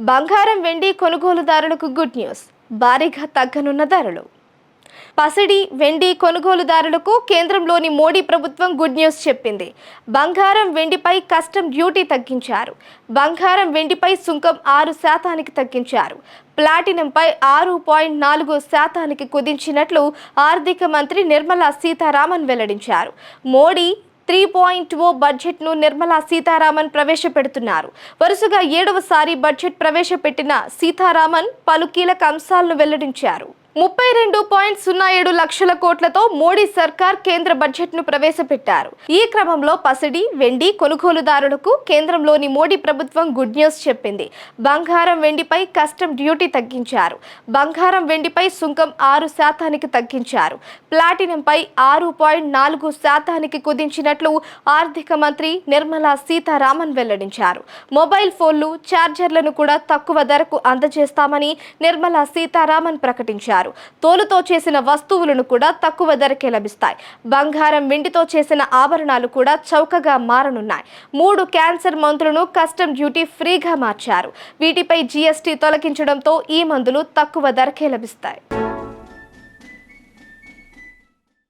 బంగారం వెండి కొనుగోలుదారులకు గుడ్ న్యూస్ భారీగా తగ్గనున్న ధరలు. పసిడి వెండి కొనుగోలుదారులకు కేంద్రంలోని మోడీ ప్రభుత్వం గుడ్ న్యూస్ చెప్పింది. బంగారం వెండిపై కస్టమ్ డ్యూటీ తగ్గించారు. బంగారం వెండిపై సుంకం ఆరు శాతానికి తగ్గించారు. ప్లాటినంపై ఆరు పాయింట్ నాలుగు శాతానికి కుదించినట్లు ఆర్థిక మంత్రి నిర్మలా సీతారామన్ వెల్లడించారు. మోడీ త్రీ పాయింట్ ఓ బడ్జెట్ను నిర్మలా సీతారామన్ ప్రవేశపెడుతున్నారు. వరుసగా ఏడవసారి బడ్జెట్ ప్రవేశపెట్టిన సీతారామన్ పలు కీలక అంశాలను వెల్లడించారు. ముప్పై రెండు పాయింట్ సున్నా ఏడు లక్షల కోట్లతో మోడీ సర్కార్ కేంద్ర బడ్జెట్ను ప్రవేశపెట్టారు. ఈ క్రమంలో పసిడి వెండి కొనుగోలుదారులకు కేంద్రంలోని మోడీ ప్రభుత్వం గుడ్ న్యూస్ చెప్పింది. బంగారం వెండిపై కస్టమ్ డ్యూటీ తగ్గించారు. బంగారం వెండిపై సుంకం ఆరు శాతానికి తగ్గించారు. ప్లాటినంపై ఆరు పాయింట్ నాలుగు శాతానికి కుదించినట్లు ఆర్థిక మంత్రి నిర్మలా సీతారామన్ వెల్లడించారు. మొబైల్ ఫోన్లు ఛార్జర్లను కూడా తక్కువ ధరకు అందజేస్తామని నిర్మలా సీతారామన్ ప్రకటించారు. తోలుతో చేసిన వస్తువులను కూడా తక్కువ ధరకే లభిస్తాయి. బంగారం వెండితో చేసిన ఆభరణాలు కూడా చౌకగా మారనున్నాయి. మూడు క్యాన్సర్ మందులను కస్టమ్ డ్యూటీ ఫ్రీగా మార్చారు. వీటిపై జీఎస్టీ తొలగించడంతో ఈ మందులు తక్కువ ధరకే లభిస్తాయి.